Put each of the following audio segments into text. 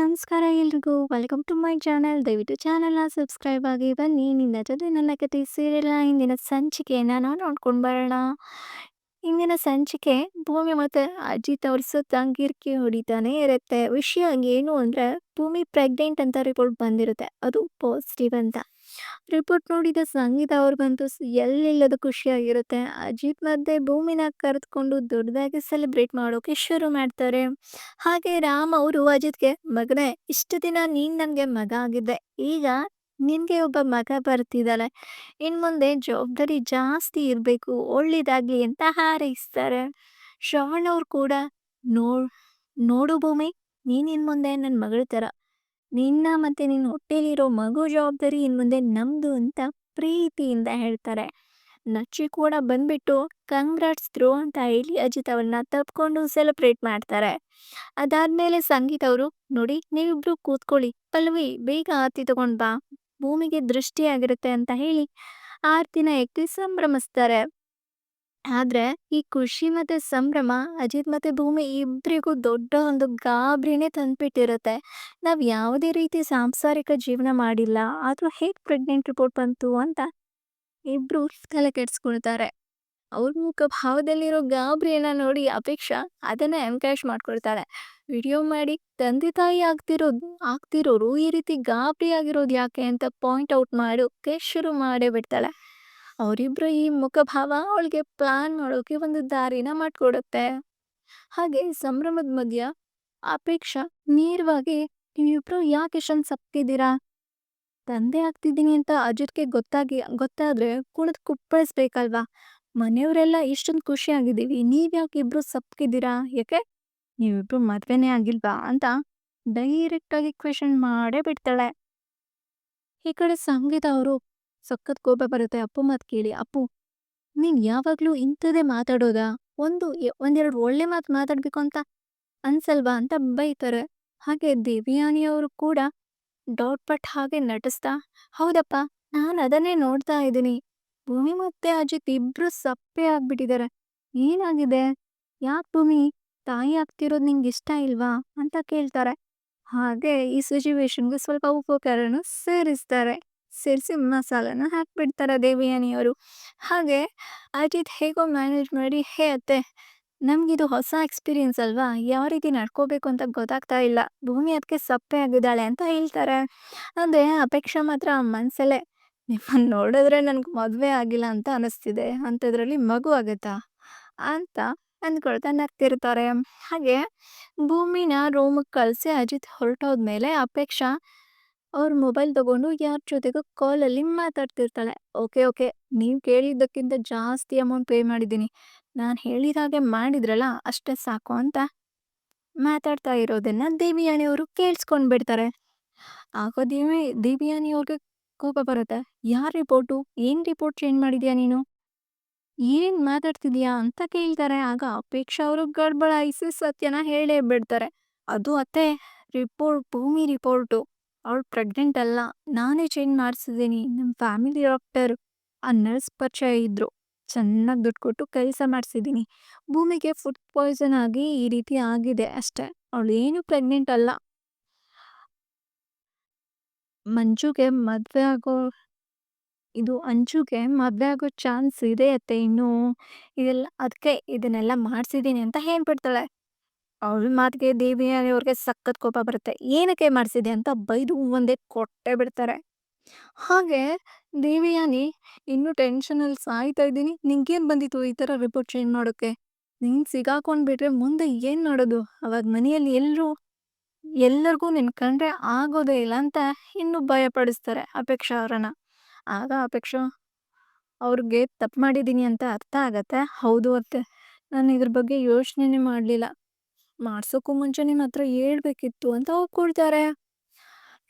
ನಮಸ್ಕಾರ ಎಲ್ರಿಗೂ. Welcome to my channel ದಯವಿಟ್ಟು ಚಾನಲ್ನ ಸಬ್ಸ್ಕ್ರೈಬ್ ಆಗಿ ಬನ್ನಿ. ನಿನ್ನ ಜೊತೆ ನನ್ನ ಕತೆ ಸೀರಿಯಲ್ನ ಇಂದಿನ ಸಂಚಿಕೆಯನ್ನು ನಾವು ನೋಡ್ಕೊಂಡು ಬರೋಣ. ಇಂದಿನ ಸಂಚಿಕೆ ಭೂಮಿ ಮತ್ತು ಅಜಿತ್ ಅವ್ರ ಸುತ್ತ ಗಿರ್ಕಿ ಹೊಡಿತಾನೆ ಇರುತ್ತೆ. ವಿಷಯ ಏನು ಅಂದರೆ ಭೂಮಿ ಪ್ರೆಗ್ನೆಂಟ್ ಅಂತ ರಿಪೋರ್ಟ್ ಬಂದಿರುತ್ತೆ. ಅದು ಪಾಸಿಟಿವ್ ಅಂತ. ರಿಪೋರ್ಟ್ ನೋಡಿದ ಸಂಗೀತ ಅವ್ರಿಗಂತೂ ಸ್- ಎಲ್ಲಿಲ್ಲದ ಖುಷಿಯಾಗಿರುತ್ತೆ. ಅಜಿತ್ ಮತ್ತೆ ಭೂಮಿನ ಕರೆದುಕೊಂಡು ದೊಡ್ಡದಾಗಿ ಸೆಲೆಬ್ರೇಟ್ ಮಾಡೋಕೆ ಶುರು ಮಾಡ್ತಾರೆ. ಹಾಗೆ ರಾಮ್ ಅವರು ಅಜಿತ್ಗೆ, ಮಗನೇ, ಇಷ್ಟು ದಿನ ನೀನ್ ನನಗೆ ಮಗ ಆಗಿದ್ದೆ. ಈಗ ನಿನಗೆ ಒಬ್ಬ ಮಗ ಬರ್ತಿದ್ದಾಳೆ. ಇನ್ನು ಮುಂದೆ ಜವಾಬ್ದಾರಿ ಜಾಸ್ತಿ ಇರಬೇಕು, ಒಳ್ಳೇದಾಗ್ಲಿ ಅಂತ ಹಾರೈಸ್ತಾರೆ. ಶ್ರವಣ್ ಅವ್ರು ಕೂಡ, ನೋಡ್, ನೋಡು ಭೂಮಿ, ನೀನ್ ಇನ್ ಮುಂದೆ ನನ್ನ ಮಗಳ ತರ. ನಿನ್ನ ಮತ್ತು ನಿನ್ನ ಹೊಟ್ಟೆಲಿರೋ ಮಗು ಜವಾಬ್ದಾರಿ ಇನ್ನು ಮುಂದೆ ನಮ್ಮದು ಅಂತ ಪ್ರೀತಿಯಿಂದ ಹೇಳ್ತಾರೆ. ನಚ್ಚಿ ಕೂಡ ಬಂದ್ಬಿಟ್ಟು ಕಂಗ್ರಾಟ್ಸ್ ಥ್ರೋ ಅಂತ ಹೇಳಿ ಅಜಿತ್ ಅವ್ರನ್ನ ತಪ್ಕೊಂಡು ಸೆಲೆಬ್ರೇಟ್ ಮಾಡ್ತಾರೆ. ಅದಾದ್ಮೇಲೆ ಸಂಗೀತ ಅವರು, ನೋಡಿ, ನೀವಿಬ್ರು ಕೂತ್ಕೊಳ್ಳಿ. ಪಲ್ವಿ, ಬೇಗ ಆರತಿ ತಗೊಂಡ್ ಬಾ. ಭೂಮಿಗೆ ದೃಷ್ಟಿಯಾಗಿರುತ್ತೆ ಅಂತ ಹೇಳಿ ಆರತಿನ ಎಕ್ಕಿ ಸಂಭ್ರಮಿಸ್ತಾರೆ. ಆದ್ರೆ ಈ ಖುಷಿ ಮತ್ತೆ ಸಂಭ್ರಮ, ಅಜಿತ್ ಮತ್ತೆ ಭೂಮಿ ಇಬ್ಬರಿಗೂ ದೊಡ್ಡ ಒಂದು ಗಾಬರಿನೇ ತಂದ್ಬಿಟ್ಟಿರುತ್ತೆ. ನಾವ್ ಯಾವುದೇ ರೀತಿ ಸಾಂಸಾರಿಕ ಜೀವನ ಮಾಡಿಲ್ಲ, ಆದ್ರೂ ಹೇಗ್ ಪ್ರೆಗ್ನೆಂಟ್ ರಿಪೋರ್ಟ್ ಬಂತು ಅಂತ ಇಬ್ರು ತಲೆ ಕೆಡ್ಸ್ಕೊಳ್ತಾರೆ. ಅವ್ರ ಮುಖ ಭಾವದಲ್ಲಿರೋ ಗಾಬರಿಯನ್ನ ನೋಡಿ ಅಪೇಕ್ಷಾ ಅದನ್ನ ಎನ್ಕರೇಜ್ ಮಾಡ್ಕೊಳ್ತಾಳೆ. ವಿಡಿಯೋ ಮಾಡಿ ತಂದೆ ತಾಯಿ ಆಗ್ತಿರೋದು, ಆಗ್ತಿರೋರು ಈ ರೀತಿ ಗಾಬರಿ ಆಗಿರೋದು ಯಾಕೆ ಅಂತ ಪಾಯಿಂಟ್ ಔಟ್ ಮಾಡೋಕೆ ಶುರು ಮಾಡೇ ಬಿಡ್ತಾಳೆ. ಅವರಿಬ್ರು ಈ ಮುಖಭಾವ ಅವಳಿಗೆ ಪ್ಲಾನ್ ಮಾಡೋಕೆ ಒಂದು ದಾರಿನ ಮಾಡಿಕೊಡುತ್ತೆ. ಹಾಗೆ ಸಂಭ್ರಮದ ಮಧ್ಯ ಅಪೇಕ್ಷಾ ನೇರವಾಗಿ ನೀವಿಬ್ರು ಯಾಕೆ ಇಷ್ಟೊಂದು ಸಪ್ತಿದ್ದೀರಾ ತಂದೆ ಆಗ್ತಿದ್ದೀನಿ ಅಂತ ಅಜಿತ್ಗೆ ಗೊತ್ತಾಗಿ, ಗೊತ್ತಾದ್ರೆ ಕುಣಿದ್ ಕುಪ್ಪಳಿಸ್ಬೇಕಲ್ವಾ? ಮನೆಯವರೆಲ್ಲ ಇಷ್ಟೊಂದು ಖುಷಿ ಆಗಿದ್ದೀವಿ ನೀವ್ ಯಾಕೆ ಇಬ್ರು ಸಪ್ಕಿದ್ದೀರಾ ಯಾಕೆ? ನೀವಿಬ್ರು ಮದ್ವೆನೇ ಆಗಿಲ್ವಾ ಅಂತ ಡೈರೆಕ್ಟ್ ಆಗಿ ಕ್ವೆಶನ್ ಮಾಡೇ ಬಿಡ್ತಾಳೆ. ಈ ಕಡೆ ಸಂಗೀತ ಅವರು ಸಖತ್ ಕೋಪ ಬರುತ್ತೆ. ಅಪ್ಪು ಮಾತು ಕೇಳಿ, ಅಪ್ಪು, ನೀನ್ ಯಾವಾಗ್ಲೂ ಇಂಥದೇ ಮಾತಾಡೋದಾ? ಒಂದು ಒಂದೆರಡು ಒಳ್ಳೆ ಮಾತು ಮಾತಾಡ್ಬೇಕು ಅಂತ ಅನ್ಸಲ್ವಾ? ಅಂತ ಬೈತಾರೆ. ಹಾಗೆ ದೇವಿಯಾನಿ ಅವರು ಕೂಡ ಡೌಟ್ ಪಟ್ ಹಾಗೆ ನಟಿಸ್ತಾ, ಹೌದಪ್ಪ, ನಾನು ಅದನ್ನೇ ನೋಡ್ತಾ ಇದ್ದೀನಿ. ಭೂಮಿ ಮತ್ತೆ ಅಜಿತ್ ಇಬ್ರು ಸಪ್ಪೆ ಆಗ್ಬಿಟ್ಟಿದ್ದಾರೆ. ಏನಾಗಿದೆ? ಯಾಕೆ ಭೂಮಿ? ತಾಯಿ ಆಗ್ತಿರೋದು ನಿಂಗೆ ಇಷ್ಟ ಇಲ್ವಾ? ಅಂತ ಕೇಳ್ತಾರೆ. ಹಾಗೆ ಈ ಸಿಚುವೇಶನ್ಗೆ ಸ್ವಲ್ಪ ಉಪಕಾರನು ಸೇರಿಸ್ತಾರೆ. ಸೇರಿಸಿ ಮಸಾಲನ ಹಾಕ್ಬಿಡ್ತಾರೆ ದೇವಿಯಾನಿಯವರು. ಹಾಗೆ ಅಜಿತ್ ಹೇಗೋ ಮ್ಯಾನೇಜ್ ಮಾಡಿ, ಹೇ ಅತ್ತೆ, ನಮಗಿದು ಹೊಸ ಎಕ್ಸ್ಪೀರಿಯನ್ಸ್ ಅಲ್ವಾ? ಯಾವ ರೀತಿ ನಡ್ಕೋಬೇಕು ಅಂತ ಗೊತ್ತಾಗ್ತಾ ಇಲ್ಲ. ಭೂಮಿ ಅದಕ್ಕೆ ಸಪ್ಪೆ ಆಗಿದ್ದಾಳೆ ಅಂತ ಹೇಳ್ತಾರೆ. ಅಂದರೆ ಅಪೇಕ್ಷೆ ಮಾತ್ರ ಮನ್ಸಲ್ಲೇ. ನಿಮ್ಮನ್ನು ನೋಡಿದ್ರೆ ನನಗೆ ಮದುವೆ ಆಗಿಲ್ಲ ಅಂತ ಅನಿಸ್ತಿದೆ. ಅಂಥದ್ರಲ್ಲಿ ಮಗು ಆಗುತ್ತಾ? ಅಂತ ಅಂದ್ಕೊಳ್ತಾ ನಗ್ತಿರ್ತಾರೆ. ಹಾಗೆ ಭೂಮಿನ ರೂಮಿಗೆ ಕಳಿಸಿ ಅಜಿತ್ ಹೊರಟೋದ್ಮೇಲೆ ಅಪೇಕ್ಷಾ ಅವ್ರ ಮೊಬೈಲ್ ತಗೊಂಡು ಯಾರ ಜೊತೆಗೂ ಕಾಲಲ್ಲಿ ಮಾತಾಡ್ತಿರ್ತಾಳೆ. ಓಕೆ ಓಕೆ, ನೀವು ಕೇಳಿದ್ದಕ್ಕಿಂತ ಜಾಸ್ತಿ ಅಮೌಂಟ್ ಪೇ ಮಾಡಿದ್ದೀನಿ. ನಾನು ಹೇಳಿದ ಹಾಗೆ ಮಾಡಿದ್ರಲ್ಲ, ಅಷ್ಟೇ ಸಾಕು ಅಂತ. ಮಾತಾಡ್ತಾ ಇರೋದನ್ನ ದೇವಿಯಾನಿಯವರು ಕೇಳಿಸ್ಕೊಂಡ್ ಬಿಡ್ತಾರೆ. ಆಗ ದೇವಿ ದೇವಿಯಾನಿಯವ್ರಿಗೆ ಕೋಪ ಬರುತ್ತೆ. ಯಾರ ರಿಪೋರ್ಟು? ಏನು ರಿಪೋರ್ಟ್ ಚೇಂಜ್ ಮಾಡಿದ್ಯಾ ನೀನು? ಏನು ಮಾತಾಡ್ತಿದ್ಯಾ? ಅಂತ ಕೇಳ್ತಾರೆ. ಆಗ ಅಪೇಕ್ಷಾ ಅವರು ಗಡ್ಬಡಾಯಿಸಿ ಸತ್ಯನ ಹೇಳೇ ಬಿಡ್ತಾರೆ. ಅದು ಅತ್ತೆ, ರಿಪೋರ್ಟ್, ಭೂಮಿ ರಿಪೋರ್ಟು. ಅವಳು ಪ್ರೆಗ್ನೆಂಟ್ ಅಲ್ಲ, ನಾನೇ ಚೇಂಜ್ ಮಾಡಿಸಿದ್ದೀನಿ ನಮ್ಮ ಫ್ಯಾಮಿಲಿ ಡಾಕ್ಟರ್ ಆ ನರ್ಸ್ ಪರಿಚಯ ಇದ್ದರು ಚೆನ್ನಾಗಿ ದುಡ್ಡು ಕೊಟ್ಟು ಕೆಲಸ ಮಾಡಿಸಿದ್ದೀನಿ. ಭೂಮಿಗೆ ಫುಡ್ ಪಾಯ್ಸನ್ ಆಗಿ ಈ ರೀತಿ ಆಗಿದೆ ಅಷ್ಟೇ. ಅವಳು ಏನು ಪ್ರೆಗ್ನೆಂಟ್ ಅಲ್ಲ. ಮಂಜುಗೆ ಮದುವೆ ಆಗೋ, ಇದು ಅಂಜುಗೆ ಮದುವೆ ಆಗೋ ಚಾನ್ಸ್ ಇದೆ ಅತ್ತೆ ಇನ್ನು. ಇದೆಲ್ಲ, ಅದಕ್ಕೆ ಇದನ್ನೆಲ್ಲ ಮಾಡಿಸಿದ್ದೀನಿ ಅಂತ ಹೇಳ್ಬಿಡ್ತಾಳೆ. ಅವಳ ಮಾತಿಗೆ ದೇವಿಯಾನಿ ಅವ್ರಿಗೆ ಸಖತ್ ಕೋಪ ಬರುತ್ತೆ. ಏನಕ್ಕೆ ಮಾಡಿಸಿದೆ ಅಂತ ಬೈದು ಒಂದೇ ಕೊಟ್ಟೆ ಬಿಡ್ತಾರೆ. ಹಾಗೆ ದೇವಿಯಾನಿ ಇನ್ನು ಟೆನ್ಷನಲ್ಲಿ ಸಾಯ್ತಾ ಇದ್ದೀನಿ. ನಿಂಗೇನು ಬಂದಿತ್ತು ಈ ಥರ ರಿಪೋರ್ಟ್ ಚೇಂಜ್ ಮಾಡೋಕೆ ಸಿಗಾಕೊಂಡು ಸಿಗಾಕೊಂಡ್ಬಿಟ್ರೆ ಮುಂದೆ ಏನು ಮಾಡೋದು? ಅವಾಗ ಮನೆಯಲ್ಲಿ ಎಲ್ಲರೂ ಎಲ್ಲರಿಗೂ ನಿನ್ನ ಕಂಡ್ರೆ ಆಗೋದೇ ಇಲ್ಲ ಅಂತ ಇನ್ನು ಭಯಪಡಿಸ್ತಾರೆ ಅಪೇಕ್ಷಾ ಅವರನ್ನ. ಆಗ ಅಪೇಕ್ಷಾ, ಅವ್ರಿಗೆ ತಪ್ಪು ಮಾಡಿದ್ದೀನಿ ಅಂತ ಅರ್ಥ ಆಗತ್ತೆ? ಹೌದು ಅತ್ತೆ. ನಾನು ಇದ್ರ ಬಗ್ಗೆ ಯೋಚನೆನೇ ಮಾಡಲಿಲ್ಲ. ಮಾಡ್ಸೋಕ್ಕೂ ಮುಂಚೆ ನಿಮ್ಮ ಹತ್ರ ಹೇಳ್ಬೇಕಿತ್ತು ಅಂತ ಒಪ್ಕೊಳ್ತಾರೆ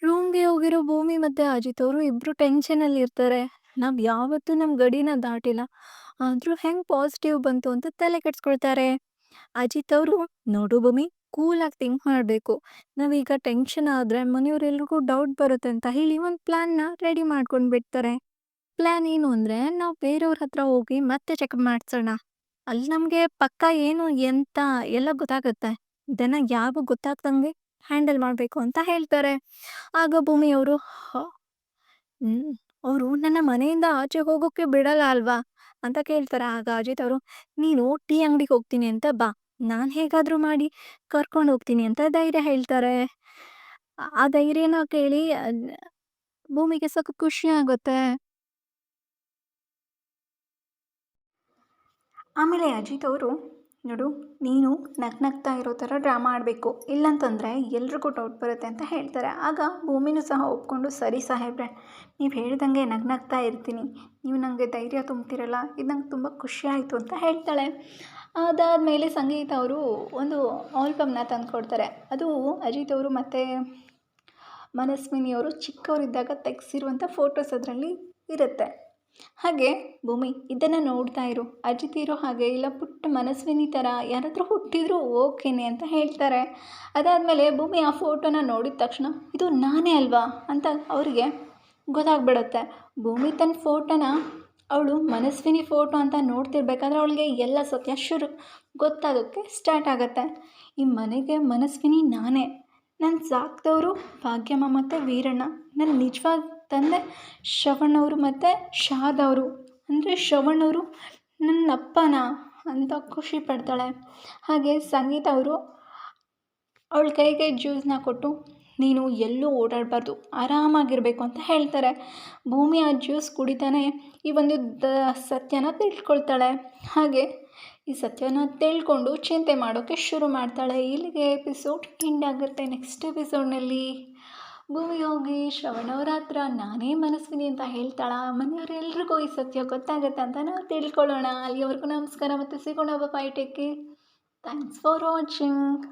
ರೂಮ್ಗೆ ಹೋಗಿರೋ ಭೂಮಿ ಮತ್ತೆ ಅಜಿತ್ ಅವರು ಇಬ್ರು ಟೆನ್ಷನ್ ಅಲ್ಲಿ ಇರ್ತಾರೆ. ನಾವು ಯಾವತ್ತೂ ನಮ್ಮ ಗಡಿನ ದಾಟಿಲ್ಲ. ಆದರೂ ಹೆಂಗ್ ಪಾಸಿಟಿವ್ ಬಂತು ಅಂತ ತಲೆ ಕೆಡ್ಸ್ಕೊಳ್ತಾರೆ. ಅಜಿತ್ ಅವರು, ನೋಡು ಭೂಮಿ ಕೂಲ್ ಆಗಿ ಥಿಂಕ್ ಮಾಡಬೇಕು. ನಾವೀಗ ಟೆನ್ಷನ್ ಆದರೆ ಮನೆಯವರೆಲ್ರಿಗೂ ಡೌಟ್ ಬರುತ್ತೆ ಅಂತ ಹೇಳಿ ಒಂದು ಪ್ಲ್ಯಾನ್ನ ರೆಡಿ ಮಾಡ್ಕೊಂಡು ಬಿಡ್ತಾರೆ ಪ್ಲ್ಯಾನ್ ಏನು ಅಂದರೆ ನಾವು ಬೇರೆಯವ್ರ ಹತ್ರ ಹೋಗಿ ಮತ್ತೆ ಚೆಕ್ ಮಾಡ್ಸೋಣ. ಅಲ್ಲಿ ನಮಗೆ ಪಕ್ಕ ಏನು ಎಂತ ಎಲ್ಲ ಗೊತ್ತಾಗುತ್ತೆ. ಇದನ್ನ ಯಾವ ಗೊತ್ತಾಗ್ದಂಗೆ ಹ್ಯಾಂಡಲ್ ಮಾಡಬೇಕು ಅಂತ ಹೇಳ್ತಾರೆ. ಆಗ ಭೂಮಿಯವರು ಅವರು ನನ್ನ ಮನೆಯಿಂದ ಆಚೆ ಹೋಗೋಕ್ಕೆ ಬಿಡಲ್ಲ ಅಲ್ವಾ? ಅಂತ ಕೇಳ್ತಾರೆ. ಆಗ ಅಜಿತ್ ಅವರು, ನೀನು ಟೀ ಅಂಗಡಿಗೆ ಹೋಗ್ತೀನಿ ಅಂತ ಬಾ. ನಾನು ಹೇಗಾದರೂ ಮಾಡಿ ಕರ್ಕೊಂಡು ಹೋಗ್ತೀನಿ ಅಂತ ಧೈರ್ಯ ಹೇಳ್ತಾರೆ. ಆ- ಆ ಧೈರ್ಯನ ಕೇಳಿ ಭೂಮಿಗೆ ಸ್ವಲ್ಪ ಖುಷಿ ಆಗುತ್ತೆ. ಆಮೇಲೆ ಅಜಿತ್ ಅವರು, ನೋಡು, ನೀನು ನಗ್ ನಗ್ತಾ ಇರೋ ಥರ ಡ್ರಾಮಾ ಆಡಬೇಕು. ಇಲ್ಲಂತಂದರೆ ಎಲ್ರಿಗೂ ಡೌಟ್ ಬರುತ್ತೆ ಅಂತ ಹೇಳ್ತಾರೆ. ಆಗ ಭೂಮಿನೂ ಸಹ ಒಪ್ಕೊಂಡು, ಸರಿ ಸಾಹೇಬ್ರೆ, ನೀವು ಹೇಳ್ದಂಗೆ ನಗ್ ನಗ್ತಾ ಇರ್ತೀನಿ. ನೀವು ನನಗೆ ಧೈರ್ಯ ತುಂಬ್ತಿರಲ್ಲ, ಇದು ನಂಗೆ ತುಂಬ ಖುಷಿ ಆಯಿತು ಅಂತ ಹೇಳ್ತಾಳೆ. ಅದಾದಮೇಲೆ ಸಂಗೀತ ಅವರು ಒಂದು ಆಲ್ಬಮ್ನ ತಂದು ಕೊಡ್ತಾರೆ ಅದು ಅಜಿತ್ ಅವರು ಮತ್ತು ಮನಸ್ವಿನಿಯವರು ಚಿಕ್ಕವರಿದ್ದಾಗ ತೆಗೆಸಿರುವಂಥ ಫೋಟೋಸ್ ಅದರಲ್ಲಿ ಇರುತ್ತೆ. ಹಾಗೆ ಭೂಮಿ, ಇದನ್ನು ನೋಡ್ತಾ ಇರು. ಅಜಿತಿರೋ ಹಾಗೆ ಇಲ್ಲ ಪುಟ್ಟ ಮನಸ್ವಿನಿ ಥರ ಯಾರಾದರೂ ಹುಟ್ಟಿದ್ರು ಓಕೆನೆ ಅಂತ ಹೇಳ್ತಾರೆ. ಅದಾದಮೇಲೆ ಭೂಮಿ ಆ ಫೋಟೋನ ನೋಡಿದ ತಕ್ಷಣ, ಇದು ನಾನೇ ಅಲ್ವಾ ಅಂತ ಅವರಿಗೆ ಗೊತ್ತಾಗ್ಬಿಡುತ್ತೆ. ಭೂಮಿ ತನ್ನ ಫೋಟೋನ ಅವಳು ಮನಸ್ವಿನಿ ಫೋಟೋ ಅಂತ ನೋಡ್ತಿರ್ಬೇಕಾದ್ರೆ ಅವಳಿಗೆ ಎಲ್ಲ ಸತ್ಯ ಶುರು ಗೊತ್ತಾಗೋಕ್ಕೆ ಸ್ಟಾರ್ಟ್ ಆಗುತ್ತೆ. ಈ ಮನೆಗೆ ಮನಸ್ವಿನಿ ನಾನೇ. ನನ್ನ ಸಾಕ್ದವರು ಭಾಗ್ಯಮ್ಮ ಮತ್ತು ವೀರಣ್ಣ. ನನ್ನ ನಿಜವಾದ ತಂದೆ ಶ್ರವಣವರು ಮತ್ತು ಶಾದವರು. ಅಂದರೆ, ಶ್ರವಣವರು ನನ್ನ ಅಪ್ಪನ? ಅಂತ ಖುಷಿ ಪಡ್ತಾಳೆ. ಹಾಗೆ ಸಂಗೀತ ಅವರು ಅವಳ ಕೈಗೆ ಜ್ಯೂಸನ್ನ ಕೊಟ್ಟು, ನೀನು ಎಲ್ಲೂ ಓಡಾಡಬಾರ್ದು, ಆರಾಮಾಗಿರಬೇಕು ಅಂತ ಹೇಳ್ತಾರೆ. ಭೂಮಿ ಆ ಜ್ಯೂಸ್ ಕುಡಿತಾನೆ ಈ ಒಂದು ದ ಸತ್ಯನ ತಿಳ್ಕೊಳ್ತಾಳೆ. ಹಾಗೆ ಈ ಸತ್ಯನ ತಿಳ್ಕೊಂಡು ಚಿಂತೆ ಮಾಡೋಕ್ಕೆ ಶುರು ಮಾಡ್ತಾಳೆ. ಇಲ್ಲಿಗೆ ಎಪಿಸೋಡ್ ಎಂಡ್ ಆಗುತ್ತೆ. ನೆಕ್ಸ್ಟ್ ಎಪಿಸೋಡ್ನಲ್ಲಿ ಭೂಮಿ ಹೋಗಿ ಶ್ರವಣವ್ರ ಹತ್ರ ನಾನೇ ಮನಸ್ವಿನಿ ಅಂತ ಹೇಳ್ತಾಳ. ಮನೆಯವರೆಲ್ರಿಗೂ ಈ ಸತ್ಯ ಗೊತ್ತಾಗುತ್ತೆ ಅಂತ ನಾವು ತಿಳ್ಕೊಳ್ಳೋಣ. ಅಲ್ಲಿವರೆಗೂ ನಮಸ್ಕಾರ ಮತ್ತು ಸಿಗೋಣ. Bye take thanks for watching